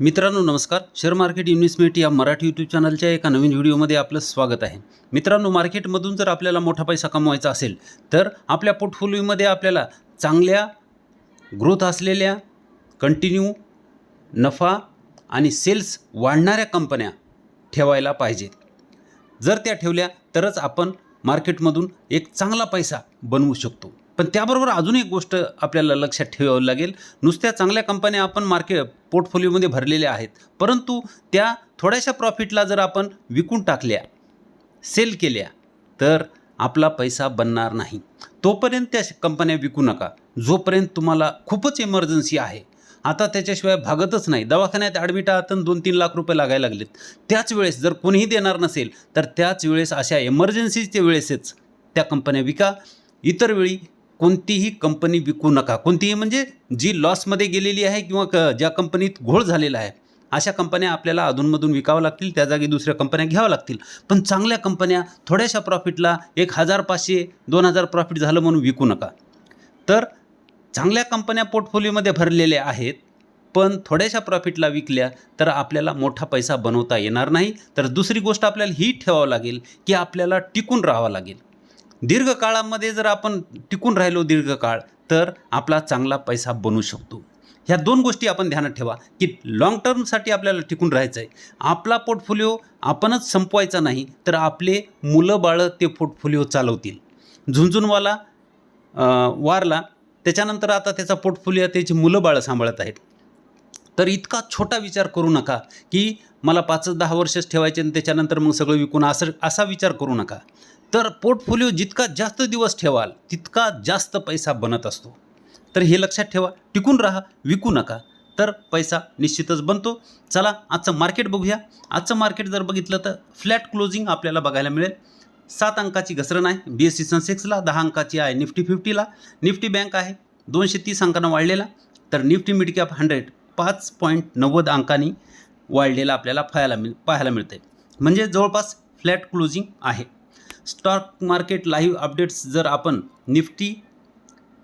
मित्रांनो नमस्कार. Share market investment या मराठी यूट्यूब चॅनलच्या एका नवीन व्हिडिओमध्ये आपलं स्वागत आहे. मित्रांनो मार्केटमधून जर आपल्याला मोठा पैसा कमवायचा असेल तर आपल्या पोर्टफोलिओमध्ये आपल्याला चांगल्या ग्रोथ असलेल्या कंटिन्यू नफा आणि सेल्स वाढणाऱ्या कंपन्या ठेवायला पाहिजेत. जर त्या ठेवल्या तरच आपण मार्केटमधून एक चांगला पैसा बनवू शकतो. पण त्याबरोबर अजून एक गोष्ट आपल्याला लक्षात ठेवावं लागेल. नुसत्या चांगल्या कंपन्या आपण मार्केट पोर्टफोलिओमध्ये भरलेल्या आहेत. परंतु त्या थोड्याशा प्रॉफिटला जर आपण विकून टाकल्या सेल केल्या तर आपला पैसा बनणार नाही. तोपर्यंत त्या कंपन्या विकू नका. जोपर्यंत तुम्हाला खूपच इमर्जन्सी आहे. आता त्याच्याशिवाय भागतच नाही. दवाखान्यात ॲडमिट आहात आणि दोन तीन लाख रुपये लागायला लागलेत. त्याच वेळेस जर कोणीही देणार नसेल तर त्याच वेळेस अशा इमर्जन्सीच्या वेळेसच त्या कंपन्या विका. इतर वेळी कोणतीही कंपनी विकू नका. कोणतीही म्हणजे जी लॉसमध्ये गेलेली आहे किंवा क ज्या कंपनीत घोळ झालेला आहे अशा कंपन्या आपल्याला अधूनमधून विकावं लागतील त्या जागी दुसऱ्या कंपन्या घ्याव्या लागतील. पण चांगल्या कंपन्या थोड्याशा प्रॉफिटला एक हजार पाचशे दोन हजार प्रॉफिट झालं म्हणून विकू नका. तर चांगल्या कंपन्या पोर्टफोलिओमध्ये भरलेल्या आहेत पण थोड्याशा प्रॉफिटला विकल्या तर आपल्याला मोठा पैसा बनवता येणार नाही. तर दुसरी गोष्ट आपल्याला ही ठेवावं लागेल की आपल्याला टिकून राहावं लागेल. दीर्घकाळामध्ये जर आपण टिकून राहिलो दीर्घकाळ तर आपला चांगला पैसा बनू शकतो. ह्या दोन गोष्टी आपण ध्यानात ठेवा की लाँग टर्मसाठी आपल्याला टिकून राहायचं आहे आपला पोर्टफोलिओ आपणच संपवायचा नाही तर आपले मुलं बाळं ते पोर्टफोलिओ चालवतील. झुंझुनवाला वारला त्याच्यानंतर आता त्याचा पोर्टफोलिओ त्याची मुलं बाळं सांभाळत आहेत. तर इतका छोटा विचार करू नका की मला पाचच दहा वर्षच ठेवायचे आणि त्याच्यानंतर मग सगळं विकून असं असा विचार करू नका. तर पोर्टफोलिओ जितका जास्त दिवस ठेवाल तितका जास्त पैसा बनत असतो. तर हे लक्षात ठेवा टिकून राहा विकू नका. तर पैसा निश्चितच बनतो. चला आजचं मार्केट बघूया. आजचं मार्केट जर बघितलं तर फ्लॅट क्लोजिंग आपल्याला बघायला मिळेल. सात अंकाची घसरण आहे. बी एस सी सेन्सेक्सला दहा अंकाची आहे निफ्टी फिफ्टीला. निफ्टी बँक आहे दोनशे तीस अंकानं वाढलेला. तर निफ्टी मिडकॅप हंड्रेड पाच पॉईंट नव्वद अंकांनी वाढलेला आपल्याला पाहायला मिळ पाहायला मिळते म्हणजे जवळपास फ्लॅट क्लोजिंग आहे. स्टॉक मार्केट लाईव्ह अपडेट्स जर आपण Nifty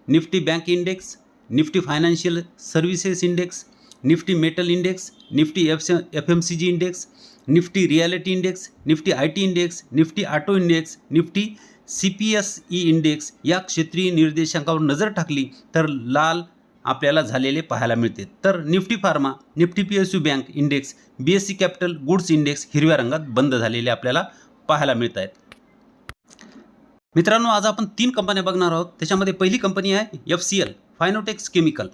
Nifty bank index Nifty financial services index Nifty metal index Nifty F F M C G index Nifty realty index Nifty I T index Nifty auto index Nifty C P S E index या क्षेत्रीय निर्देशांकावर नजर टाकली तर लाल आपल्याला झालेले पाहायला मिळते. तर Nifty pharma Nifty P S U bank index B S C capital goods index हिरव्या रंगात बंद झालेले आपल्याला पाहायला मिळत आहेत मित्रांनो आज आपण तीन कंपन्या बघणार आहोत. त्याच्यामध्ये पहिली कंपनी आहे F C L Fineotex chemical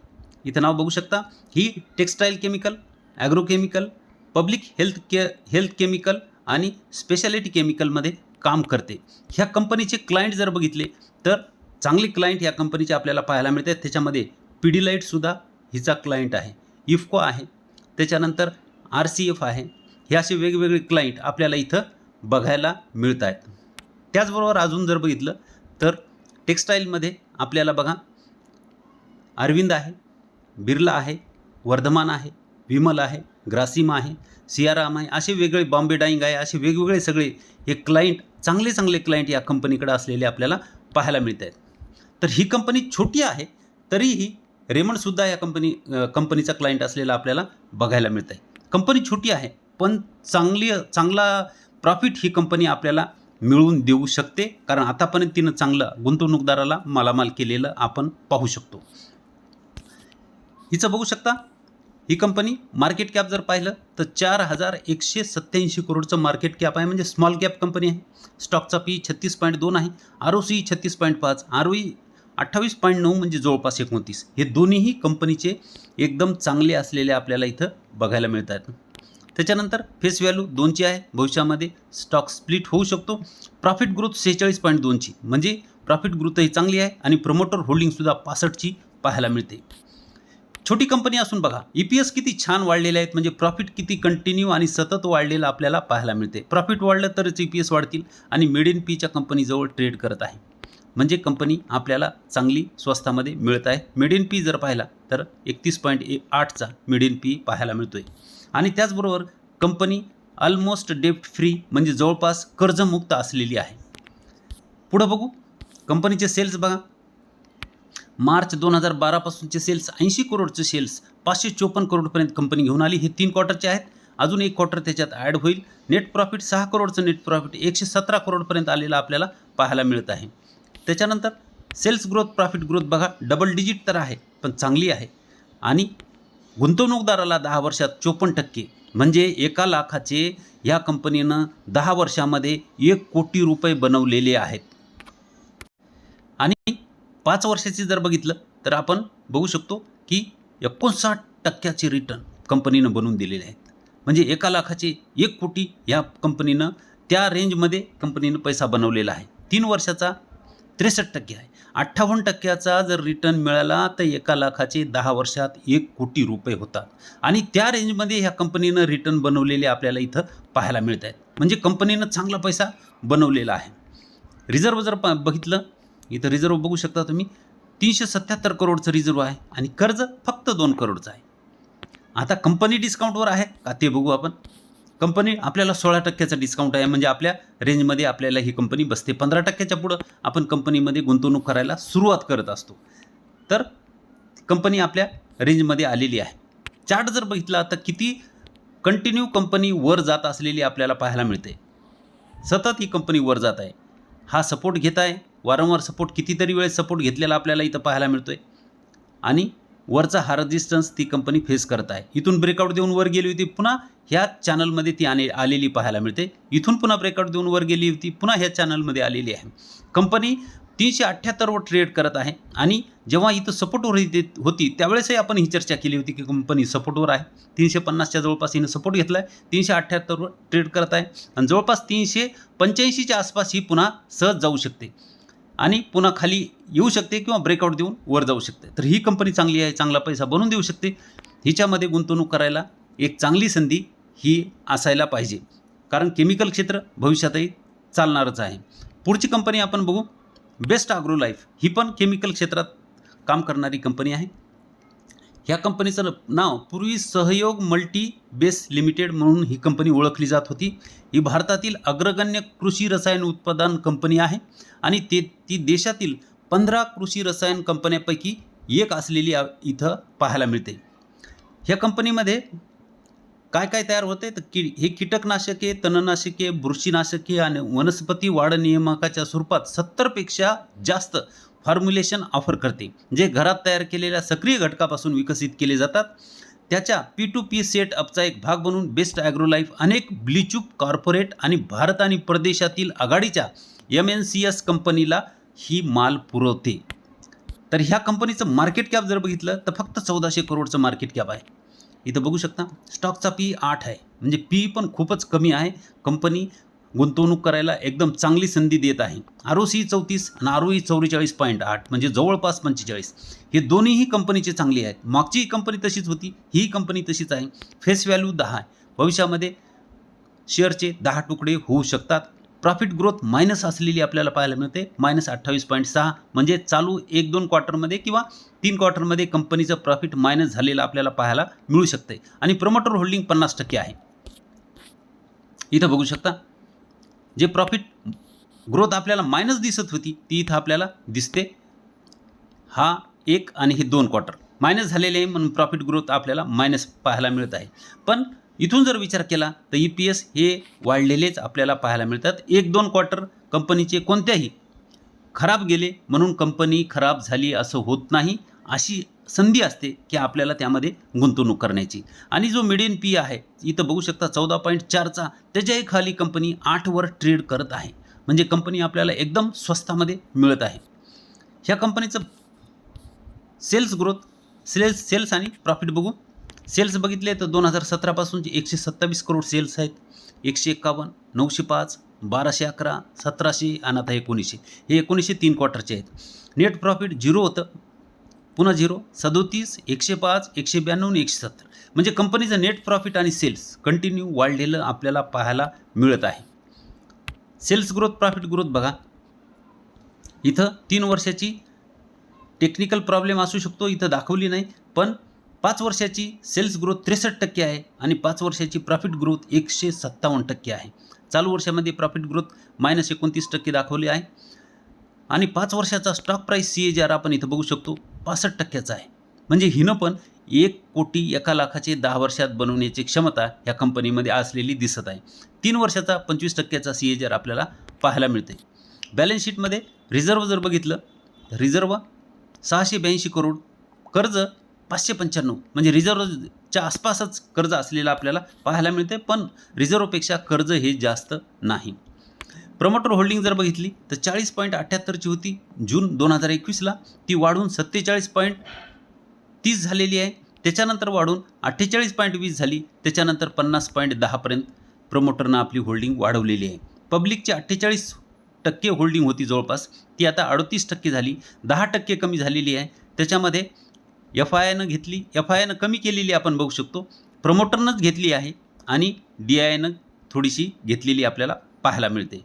इथं नाव बघू शकता. ही textile chemical agrochemical public health के हेल्थ केमिकल आणि स्पेशालिटी केमिकलमध्ये काम करते. ह्या कंपनीचे क्लायंट जर बघितले तर चांगले क्लायंट या कंपनीचे आपल्याला पाहायला मिळतात त्याच्यामध्ये पिडीलाईटसुद्धा हिचा क्लायंट आहे. इफको आहे. त्याच्यानंतर आर सी एफ आहे. हे असे वेगवेगळे क्लायंट आपल्याला इथं बघायला मिळत आहेत त्याचबरोबर अजून जर बघितलं तर टेक्स्टाईलमध्ये आपल्याला बघा अरविंद आहे बिर्ला आहे वर्धमान आहे विमल आहे ग्रासिम आहे सियाराम आहे असे वेगळे बॉम्बे डाईंग आहे असे वेगवेगळे सगळे हे क्लायंट चांगले चांगले क्लायंट या कंपनीकडे असलेले आपल्याला पाहायला मिळत आहेत. तर ही कंपनी छोटी आहे तरीही रेमंडसुद्धा या कंपनी कंपनीचा क्लायंट असलेला आपल्याला बघायला मिळत आहे. कंपनी छोटी आहे पण चांगली चांगला प्रॉफिट ही कंपनी आपल्याला मिळवून देऊ शकते. कारण आतापर्यंत तिनं चांगलं गुंतवणूकदाराला मालामाल केलेलं आपण पाहू शकतो. हिचं बघू शकता ही कंपनी मार्केट कॅप जर पाहिलं तर चार हजार एकशे सत्त्याऐंशी करोडचं मार्केट कॅप आहे. म्हणजे स्मॉल कॅप कंपनी आहे. स्टॉकचा पी छत्तीस पॉईंट दोन आहे. आर ओ सी छत्तीस पॉईंट पाच आर ओ ई अठ्ठावीस पॉईंट नऊ म्हणजे जवळपास एकोणतीस. हे दोन्हीही कंपनीचे एकदम चांगले असलेले आपल्याला इथं बघायला मिळतात. त्याच्यानंतर फेस व्हॅल्यू दोनची आहे. भविष्यामध्ये स्टॉक स्प्लिट होऊ शकतो. प्रॉफिट ग्रोथ सेहेचाळीस पॉईंट दोनची. म्हणजे प्रॉफिट ग्रोथही चांगली आहे आणि प्रमोटर होल्डिंगसुद्धा पासष्टची पाहायला मिळते. छोटी कंपनी असून बघा ई पी एस किती छान वाढलेले आहेत. म्हणजे प्रॉफिट किती कंटिन्यू आणि सतत वाढलेलं आपल्याला पाहायला मिळते. प्रॉफिट वाढलं तरच ई पी एस वाढतील आणि मिड इन पीच्या कंपनीजवळ ट्रेड करत आहे. म्हणजे कंपनी आपल्याला चांगली स्वस्तामध्ये मिळत आहे. मिड इन पी जर पाहिला तर एकतीस पॉईंट ए आठचा मिड इन पी पाहायला मिळतो आहे आणि त्याचबरोबर कंपनी ऑलमोस्ट डेप्ट फ्री म्हणजे जवळपास कर्जमुक्त असलेली आहे. पुढं बघू. कंपनीचे सेल्स बघा. मार्च दोन हजार बारापासूनचे सेल्स ऐंशी करोडचे सेल्स पाचशे चोपन्न करोडपर्यंत कंपनी घेऊन आली. हे तीन क्वार्टरचे आहेत. अजून एक क्वार्टर त्याच्यात ॲड होईल. नेट प्रॉफिट सहा करोडचं नेट प्रॉफिट एकशे सतरा करोडपर्यंत आलेलं आपल्याला पाहायला मिळत आहे. त्याच्यानंतर सेल्स ग्रोथ प्रॉफिट ग्रोथ बघा. डबल डिजिट तर आहे पण चांगली आहे. आणि गुंतवणूकदाराला दहा वर्षात चोपन्न टक्के. म्हणजे एका लाखाचे या कंपनीनं दहा वर्षामध्ये एक कोटी रुपये बनवलेले आहेत. आणि पाच वर्षाचे जर बघितलं तर आपण बघू शकतो की एकोणसाठ टक्क्याचे रिटर्न कंपनीनं बनवून दिलेले आहेत. म्हणजे एका लाखाचे एक कोटी या कंपनीनं त्या रेंजमध्ये कंपनीनं पैसा बनवलेला आहे. तीन वर्षाचा त्रेसष्ट टक्के आहे. अठ्ठावन्न टक्क्याचा जर रिटर्न मिळाला तर एका लाखाचे दहा वर्षात एक कोटी रुपये होतात. आणि त्या रेंजमध्ये ह्या कंपनीनं रिटर्न बनवलेले आपल्याला इथं पाहायला मिळत आहेत. म्हणजे कंपनीनं चांगला पैसा बनवलेला आहे. रिझर्व जर प बघितलं इथं रिझर्व बघू शकता तुम्ही. तीनशे सत्याहत्तर करोडचं रिझर्व आहे आणि कर्ज फक्त दोन करोडचं आहे. आता कंपनी डिस्काउंटवर आहे का ते बघू आपण. कंपनी आपल्याला सोळा टक्क्याचा डिस्काउंट आहे. म्हणजे आपल्या रेंजमध्ये आपल्याला ही कंपनी बसते. पंधरा टक्क्याच्या पुढं आपण कंपनीमध्ये गुंतवणूक करायला सुरुवात करत असतो. तर कंपनी आपल्या रेंजमध्ये आलेली आहे. चार्ट जर बघितला तर किती कंटिन्यू कंपनी वर जात असलेली आपल्याला पाहायला मिळते. सतत ही कंपनी वर जात आहे. हा सपोर्ट घेत आहे. वारंवार सपोर्ट कितीतरी वेळेस सपोर्ट घेतलेला आपल्याला इथं पाहायला मिळतो आहे आणि वरचा हा रेजिस्टन्स ती कंपनी फेस करत आहे. इथून ब्रेकआउट देऊन वर गेली होती पुन्हा ह्या चॅनलमध्ये ती आणे आलेली पाहायला मिळते. इथून पुन्हा ब्रेकआउट देऊन वर गेली होती पुन्हा ह्या चॅनलमध्ये आलेली आहे. कंपनी तीनशे अठ्ठ्याहत्तरवर ट्रेड करत आहे आणि जेव्हा इथं सपोर्टवर होती त्यावेळेसही आपण ही चर्चा केली होती की कंपनी सपोर्टवर आहे. तीनशे पन्नासच्या जवळपास हिनं सपोर्ट घेतला आहे तीनशे अठ्ठ्याहत्तरवर ट्रेड करत आहे. आणि जवळपास तीनशे पंच्याऐंशीच्या आसपास ही पुन्हा सहज जाऊ शकते. आणि पुन्हा खाली येऊ शकते किंवा ब्रेकआउट देऊन वर जाऊ शकते. तर ही कंपनी चांगली आहे चांगला पैसा बनवून देऊ शकते. हिच्यामध्ये गुंतवणूक करायला एक चांगली संधी ही असायला पाहिजे. कारण केमिकल क्षेत्र भविष्यातही चालणारच आहे. पुढची कंपनी आपण बघू. बेस्ट आग्रो लाईफ ही पण केमिकल क्षेत्रात काम करणारी कंपनी आहे. ह्या कंपनीचं नाव पूर्वी सहयोग मल्टी बेस लिमिटेड म्हणून ही कंपनी ओळखली जात होती. ही भारतातील अग्रगण्य कृषी रसायन उत्पादन कंपनी आहे आणि ते ती देशातील पंधरा कृषी रसायन कंपन्यांपैकी एक असलेली इथं पाहायला मिळते. ह्या कंपनीमध्ये काय काय तयार होते तर की हे कीटकनाशके तणनाशके बुरशीनाशके आणि वनस्पती वाढ नियामकाच्या स्वरूपात सत्तरपेक्षा जास्त फॉर्म्युलेशन ऑफर करते जे घरात तयार केलेल्या सक्रिय घटकापासून विकसित केले जातात. त्याच्या पी टू पी सेटअपचा एक भाग बनून बेस्ट ॲग्रो लाईफ अनेक ब्लिचूप कॉर्पोरेट आणि भारत आणि परदेशातील आघाडीच्या एम एन सी एस कंपनीला ही माल पुरवते. तर ह्या कंपनीचं मार्केट कॅप जर बघितलं तर फक्त चौदाशे करोडचं मार्केट कॅप आहे. इथं बघू शकता स्टॉकचा पी आठ आहे. म्हणजे पी पण खूपच कमी आहे. कंपनी गुंतवणूक करायला एकदम चांगली संधी देत आहे. आर ओ सी चौतीस आणि आर ओ ई चौवेचाळीस पॉईंट आठ म्हणजे जवळपास पंचेचाळीस. हे दोन्हीही कंपनीचे चांगली आहेत. मागची कंपनी तशीच होती ही कंपनी तशीच आहे. फेस व्हॅल्यू दहा आहे. भविष्यामध्ये शेअरचे दहा तुकडे होऊ शकतात. प्रॉफिट ग्रोथ मायनस असलेली आपल्याला पाहायला मिळते. मायनस अठ्ठावीस पॉईंट सहा म्हणजे चालू एक दोन क्वार्टरमध्ये किंवा तीन क्वार्टरमध्ये कंपनीचं प्रॉफिट मायनस झालेलं आपल्याला पाहायला मिळू शकते. आणि प्रमोटर होल्डिंग पन्नास टक्के आहे. इथं बघू शकता. जे प्रॉफिट ग्रोथ आपल्याला मायनस दिसत होती ती इथं आपल्याला दिसते. हा एक आणि हे दोन क्वार्टर मायनस झालेले आहे म्हणून प्रॉफिट ग्रोथ आपल्याला मायनस पाहायला मिळत आहे. पण इथून जर विचार केला तर ई पी एस हे वाढलेलेच आपल्याला पाहायला मिळतात. एक दोन क्वार्टर कंपनीचे कोणत्याही खराब गेले म्हणून कंपनी खराब झाली असं होत नाही. अशी संधी असते की आपल्याला त्यामध्ये गुंतवणूक करण्याची. आणि जो मिडियन पी आहे इथं बघू शकता चौदा पॉईंट चारचा त्याच्याही खाली कंपनी आठवर ट्रेड करत आहे. म्हणजे कंपनी आपल्याला एकदम स्वस्तामध्ये मिळत आहे. ह्या कंपनीचं सेल्स ग्रोथ सेल्स सेल्स आणि प्रॉफिट बघू. सेल्स बघितले तर दोन हजार सतरापासूनचे एकशे सत्तावीस करोड सेल्स आहेत. एकशे एक्कावन्न नऊशे पाच बाराशे अकरा सतराशे आणि आता एकोणीसशे. हे एकोणीसशे तीन क्वार्टरचे आहेत. नेट प्रॉफिट झिरो होतं. पुन्हा झिरो सदोतीस एकशे पाच एकशे ब्याण्णव आणि एकशे सत्तर. म्हणजे कंपनीचं नेट प्रॉफिट आणि सेल्स कंटिन्यू वाढलेलं आपल्याला पाहायला मिळत आहे. सेल्स ग्रोथ प्रॉफिट ग्रोथ बघा. इथं तीन वर्षाची टेक्निकल प्रॉब्लेम असू शकतो इथं दाखवली नाही पण पाच वर्षाची सेल्स ग्रोथ त्रेसष्ट टक्के आहे आणि पाच वर्षाची प्रॉफिट ग्रोथ एकशे सत्तावन्न टक्के आहे. चालू वर्षामध्ये प्रॉफिट ग्रोथ मायनस एकोणतीस टक्के दाखवली आहे. आणि पाच वर्षाचा stock price C A G R आपण इथं बघू शकतो. पासष्ट टक्क्याचा आहे. म्हणजे हिनं पण एक कोटी एका लाखाचे दहा वर्षात बनवण्याची क्षमता ह्या कंपनीमध्ये असलेली दिसत आहे. तीन वर्षाचा पंचवीस टक्क्याचा सी एजर आपल्याला पाहायला मिळते बॅलन्स शीटमध्ये रिझर्व जर बघितलं रिझर्व सहाशे ब्याऐंशी करोड कर्ज पाचशे पंच्याण्णव. म्हणजे रिझर्वच्या आसपासच कर्ज असलेलं आपल्याला पाहायला मिळते पण रिझर्वपेक्षा कर्ज हे जास्त नाही. प्रमोटर होल्डिंग जर बघितली तर चाळीस पॉईंट अठ्ठ्याहत्तरची होती जून दोन हजार एकवीसला. ती वाढून सत्तेचाळीस पॉईंट तीस झालेली आहे. त्याच्यानंतर वाढून अठ्ठेचाळीस पॉईंट वीस झाली. त्याच्यानंतर पन्नास पॉईंट दहापर्यंत प्रमोटरनं आपली होल्डिंग वाढवलेली आहे. पब्लिकची अठ्ठेचाळीस टक्के होल्डिंग होती जवळपास. ती आता अडतीस टक्के झाली. दहा टक्के कमी झालेली आहे. त्याच्यामध्ये एफ आय आयनं घेतली. एफ आय आयनं कमी केलेली आपण बघू शकतो. प्रमोटरनंच घेतली आहे आणि डी आय आयनं थोडीशी घेतलेली आपल्याला पाहायला मिळते.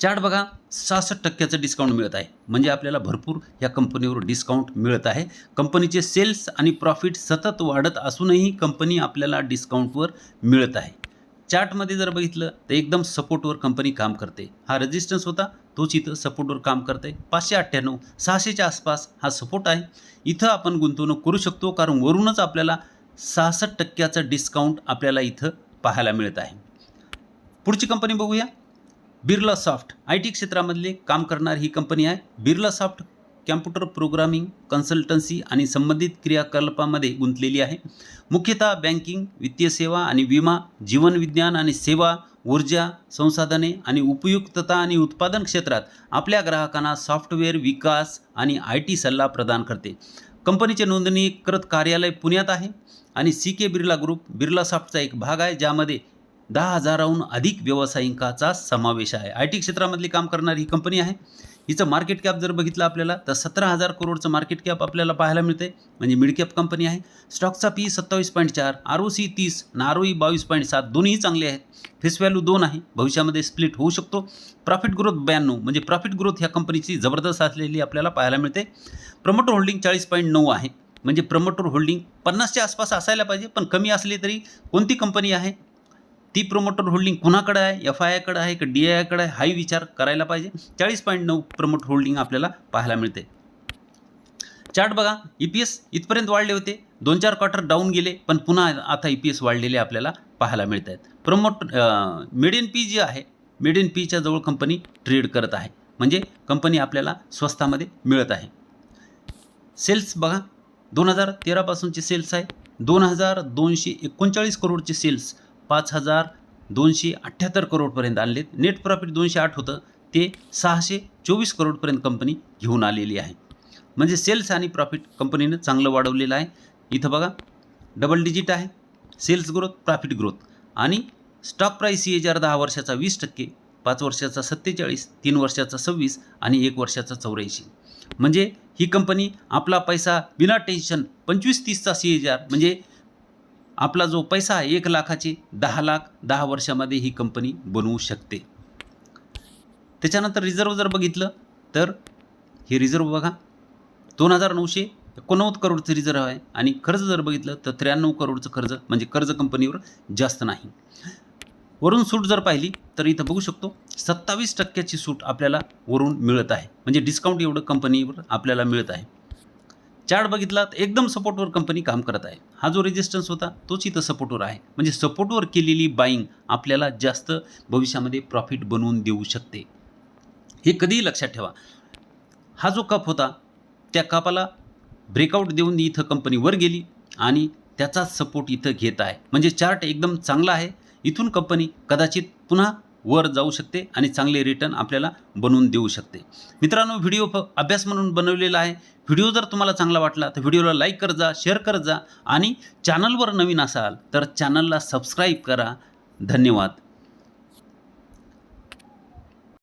चार्ट बघा सहासष्ट टक्क्याचं डिस्काउंट मिळत आहे. म्हणजे आपल्याला भरपूर या कंपनीवर डिस्काउंट मिळत आहे. कंपनीचे सेल्स आणि प्रॉफिट सतत वाढत असूनही कंपनी आपल्याला डिस्काउंटवर मिळत आहे. चार्टमध्ये जर बघितलं तर एकदम सपोर्टवर कंपनी काम करते. हा रेजिस्टन्स होता तोच इथं सपोर्टवर काम करते पाचशे अठ्ठ्याण्णव सहाशेच्या आसपास हा सपोर्ट आहे. इथं आपण गुंतवणूक करू शकतो कारण वरूनच आपल्याला सहासष्ट टक्क्याचं डिस्काउंट आपल्याला इथं पाहायला मिळत आहे. पुढची कंपनी बघूया. बिर्ला सॉफ्ट आय टी क्षेत्रामधले काम करणारी ही कंपनी आहे. Birlasoft computer programming consultancy आणि संबंधित क्रियाकलापामध्ये गुंतलेली आहे. मुख्यतः बँकिंग वित्तीय सेवा आणि विमा जीवनविज्ञान आणि सेवा ऊर्जा संसाधने आणि उपयुक्तता आणि उत्पादन क्षेत्रात आपल्या ग्राहकांना सॉफ्टवेअर विकास आणि आय टी सल्ला प्रदान करते. कंपनीचे नोंदणीकृत कार्यालय पुण्यात आहे आणि सी के बिर्ला ग्रुप बिर्ला सॉफ्टचा एक भाग आहे ज्यामध्ये दहा हजाराहून अधिक व्यावसायिकाचा समावेश आहे. आय टी क्षेत्रामधली काम करणारी ही कंपनी आहे. हिचं मार्केट कॅप जर बघितलं आपल्याला तर सतरा हजार करोडचं मार्केट कॅप आपल्याला पाहायला मिळते म्हणजे मिड कॅप कंपनी आहे. स्टॉकचा पी सत्तावीस पॉईंट चार आर ओ सी तीस आणि आर ओ ई बावीस पॉईंट सात दोन्ही चांगले आहेत. फेस व्हॅल्यू दोन आहे. भविष्यामध्ये स्प्लिट होऊ शकतो. प्रॉफिट ग्रोथ ब्याण्णव म्हणजे प्रॉफिट ग्रोथ ह्या कंपनीची जबरदस्त असलेली आपल्याला पाहायला मिळते. प्रमोटर होल्डिंग चाळीस पॉईंट नऊ आहे. म्हणजे प्रमोटर होल्डिंग पन्नासच्या आसपास असायला पाहिजे पण कमी असली तरी कोणती कंपनी आहे? ती प्रमोटर होल्डिंग कुणाकडे आहे? एफ आय आयकडे आहे का डी आय आयकडे आहे? हाही विचार करायला पाहिजे. चाळीस पॉईंट नऊ प्रमोट होल्डिंग आपल्याला पाहायला मिळते. चार्ट बघा. ई पी एस इथपर्यंत वाढले होते. दोन चार क्वार्टर डाऊन गेले पण पुन्हा आता ई पी एस वाढलेले आपल्याला पाहायला मिळत आहेत. प्रमोट मिडियन पी जी आहे मिडियन पीच्या जवळ कंपनी ट्रेड करत आहे. म्हणजे कंपनी आपल्याला स्वस्तामध्ये मिळत आहे. सेल्स बघा. दोन हजार तेरापासूनचे सेल्स आहे. दोन हजार दोनशे एकोणचाळीस करोडचे सेल्स पाच हजार दोनशे अठ्ठ्याहत्तर करोडपर्यंत आणलेत. नेट प्रॉफिट दोनशे आठ होतं. ते सहाशे चोवीस करोडपर्यंत कंपनी घेऊन आलेली आहे. म्हणजे सेल्स आणि प्रॉफिट कंपनीनं चांगलं वाढवलेलं आहे. इथं बघा डबल डिजिट आहे. सेल्स ग्रोथ प्रॉफिट ग्रोथ आणि stock price C H R दहा वर्षाचा वीस टक्के पाच वर्षाचा सत्तेचाळीस तीन वर्षाचा सव्वीस आणि एक वर्षाचा चौऱ्याऐंशी. म्हणजे ही कंपनी आपला पैसा बिना टेन्शन पंचवीस तीसचा सी एच आर म्हणजे आपला जो पैसा आहे एक लाखाची दहा लाख दहा वर्षामध्ये ही कंपनी बनवू शकते. त्याच्यानंतर रिझर्व जर बघितलं तर हे रिझर्व बघा. दोन हजार नऊशे एकोणनव्वद करोडचं रिझर्व आहे आणि कर्ज जर बघितलं तर त्र्याण्णव करोडचं कर्ज म्हणजे कर्ज कंपनीवर जास्त नाही. वरून सूट जर पाहिली तर इथं बघू शकतो सत्तावीस टक्क्याची सूट आपल्याला वरून मिळत आहे. म्हणजे डिस्काउंट एवढं कंपनीवर आपल्याला मिळत आहे. चार्ट बघितला तर एकदम सपोर्टवर कंपनी काम करत आहे. हा जो रेजिस्टन्स होता तोच इथं सपोर्टवर आहे. म्हणजे सपोर्टवर केलेली बाईंग आपल्याला जास्त भविष्यामध्ये प्रॉफिट बनवून देऊ शकते. हे कधीही लक्षात ठेवा. हा जो कप होता त्या कपाला ब्रेकआउट देऊन इथं कंपनी वर गेली आणि त्याचा सपोर्ट इथं घेत आहे. म्हणजे चार्ट एकदम चांगला आहे. इथून कंपनी कदाचित पुन्हा वर जाऊ शकते आणि चांगले रिटर्न आपल्याला बनवून देऊ शकते. मित्रांनो व्हिडिओ फ अभ्यास म्हणून बनवलेला आहे. व्हिडिओ जर तुम्हाला चांगला वाटला तर व्हिडिओला लाईक करत जा शेअर करत जा आणि चॅनलवर नवीन असाल तर चॅनलला सबस्क्राईब करा. धन्यवाद.